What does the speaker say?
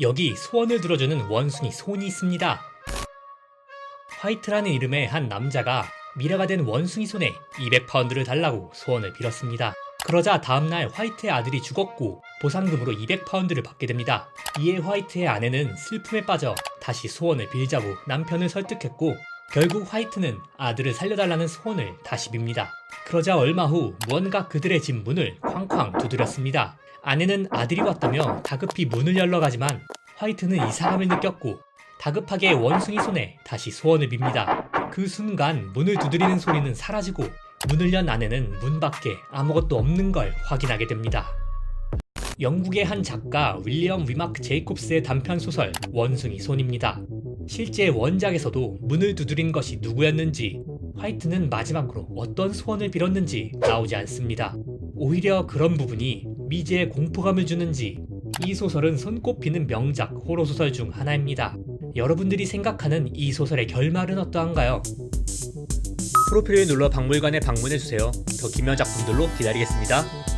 여기 소원을 들어주는 원숭이 손이 있습니다. 화이트라는 이름의 한 남자가 미라가 된 원숭이 손에 200파운드를 달라고 소원을 빌었습니다. 그러자 다음날 화이트의 아들이 죽었고 보상금으로 200파운드를 받게 됩니다. 이에 화이트의 아내는 슬픔에 빠져 다시 소원을 빌자고 남편을 설득했고 결국 화이트는 아들을 살려달라는 소원을 다시 빕니다. 그러자 얼마 후 무언가 그들의 집 문을 쾅쾅 두드렸습니다. 아내는 아들이 왔다며 다급히 문을 열러 가지만 화이트는 이상함을 느꼈고 다급하게 원숭이 손에 다시 소원을 빕니다. 그 순간 문을 두드리는 소리는 사라지고 문을 연 아내는 문 밖에 아무것도 없는 걸 확인하게 됩니다. 영국의 한 작가 윌리엄 위마크 제이콥스의 단편 소설 원숭이 손입니다. 실제 원작에서도 문을 두드린 것이 누구였는지 화이트는 마지막으로 어떤 소원을 빌었는지 나오지 않습니다. 오히려 그런 부분이 미제에 공포감을 주는지 이 소설은 손꼽히는 명작 호러 소설 중 하나입니다. 여러분들이 생각하는 이 소설의 결말은 어떠한가요? 프로필을 눌러 박물관에 방문해주세요. 더 기묘한 작품들로 기다리겠습니다.